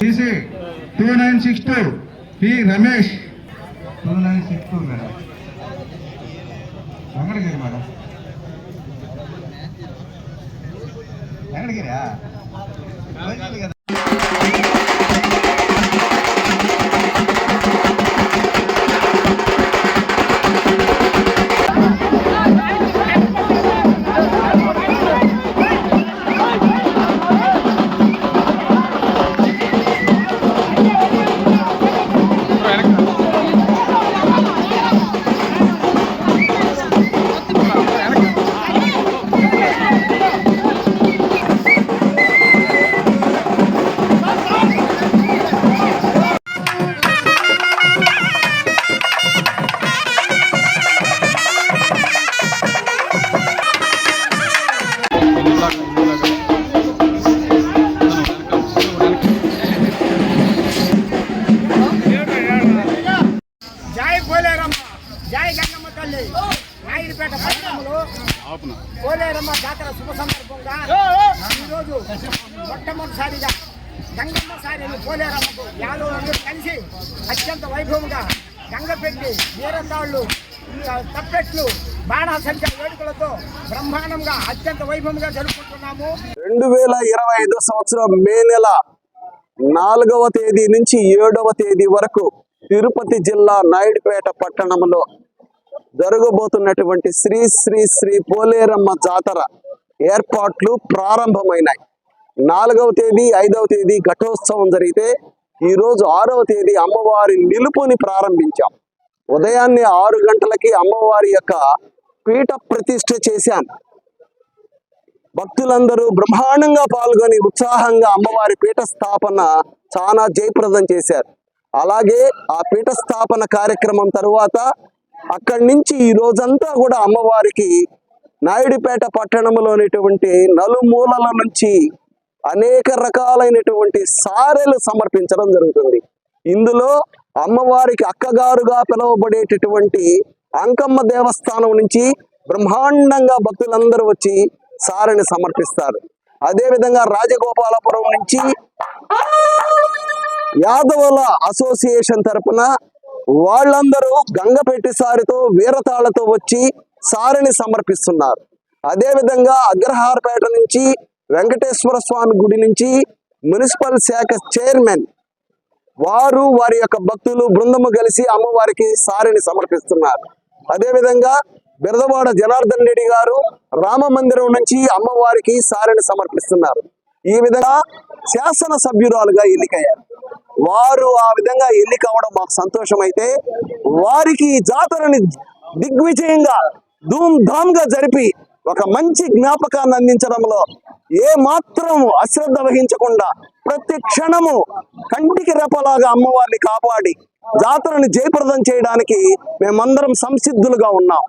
TC two nine six two P Ramesh two nine six two madam Venkatagiri madam వెంకటగిరా జై గంగమ్మ తల్లి నాయుడుపేట పట్టణంలో కోలేరమ్మ జాతర శుభ సందర్భంగా ఈరోజు మొట్టమొదటిసారిగా గంగమ్మ సారిని కోలేరమ్మకు యాదవ్ కలిసి అత్యంత వైభవంగా గంగపెట్టి వీరతాళ్ళు తప్పెట్లు బాణాసంఖ్య వేడుకలతో బ్రహ్మాండంగా అత్యంత వైభవంగా జరుపుకుంటున్నాము రెండు వేల ఇరవై ఐదో సంవత్సరం మే నెల నాలుగవ తేదీ నుంచి ఏడవ తేదీ వరకు తిరుపతి జిల్లా నాయుడుపేట పట్టణంలో జరగబోతున్నటువంటి శ్రీ శ్రీ శ్రీ పోలేరమ్మ జాతర ఏర్పాట్లు ప్రారంభమైనాయి. నాలుగవ తేదీ ఐదవ తేదీ ఘటోత్సవం జరిగితే ఈరోజు ఆరవ తేదీ అమ్మవారి నిలుపుని ప్రారంభించాం. ఉదయాన్నే ఆరు గంటలకి అమ్మవారి యొక్క పీఠ ప్రతిష్ఠ చేశాం. భక్తులందరూ బ్రహ్మాండంగా పాల్గొని ఉత్సాహంగా అమ్మవారి పీఠ స్థాపన చాలా జయప్రదం చేశారు. అలాగే ఆ పీఠ స్థాపన కార్యక్రమం తరువాత అక్కడి నుంచి ఈ రోజంతా కూడా అమ్మవారికి నాయుడుపేట పట్టణంలోనేటువంటి నలుమూలల నుంచి అనేక రకాలైనటువంటి సారెలు సమర్పించడం జరుగుతుంది. ఇందులో అమ్మవారికి అక్కగారుగా పిలువబడేటటువంటి అంకమ్మ దేవస్థానం నుంచి బ్రహ్మాండంగా భక్తులందరూ వచ్చి సారని సమర్పిస్తారు. అదేవిధంగా రాజగోపాలపురం నుంచి యాదవుల అసోసియేషన్ తరపున వాళ్ళందరూ గంగపెట్టి సారితో వీరతాళ్ళతో వచ్చి సారిని సమర్పిస్తున్నారు. అదేవిధంగా అగ్రహారపేట నుంచి వెంకటేశ్వర స్వామి గుడి నుంచి మున్సిపల్ శాఖ చైర్మన్ వారు వారి యొక్క భక్తులు బృందము కలిసి అమ్మవారికి సారిని సమర్పిస్తున్నారు. అదేవిధంగా బిరదవాడ జనార్దన్ రెడ్డి గారు రామ మందిరం నుంచి అమ్మవారికి సారిని సమర్పిస్తున్నారు. ఈ విధంగా శాసన సభ్యురాలుగా ఎన్నికయ్యారు. వారు ఆ విధంగా ఎన్నిక అవడం మాకు సంతోషం అయితే వారికి ఈ జాతరని దిగ్విజయంగా ధూమ్ ధామ్గా జరిపి ఒక మంచి జ్ఞాపకాన్ని అందించడంలో ఏ మాత్రము అశ్రద్ధ వహించకుండా ప్రతి క్షణము కంటికి రెపలాగా అమ్మవారిని కాపాడి జాతరని జయప్రదం చేయడానికి మేమందరం సంసిద్ధులుగా ఉన్నాం.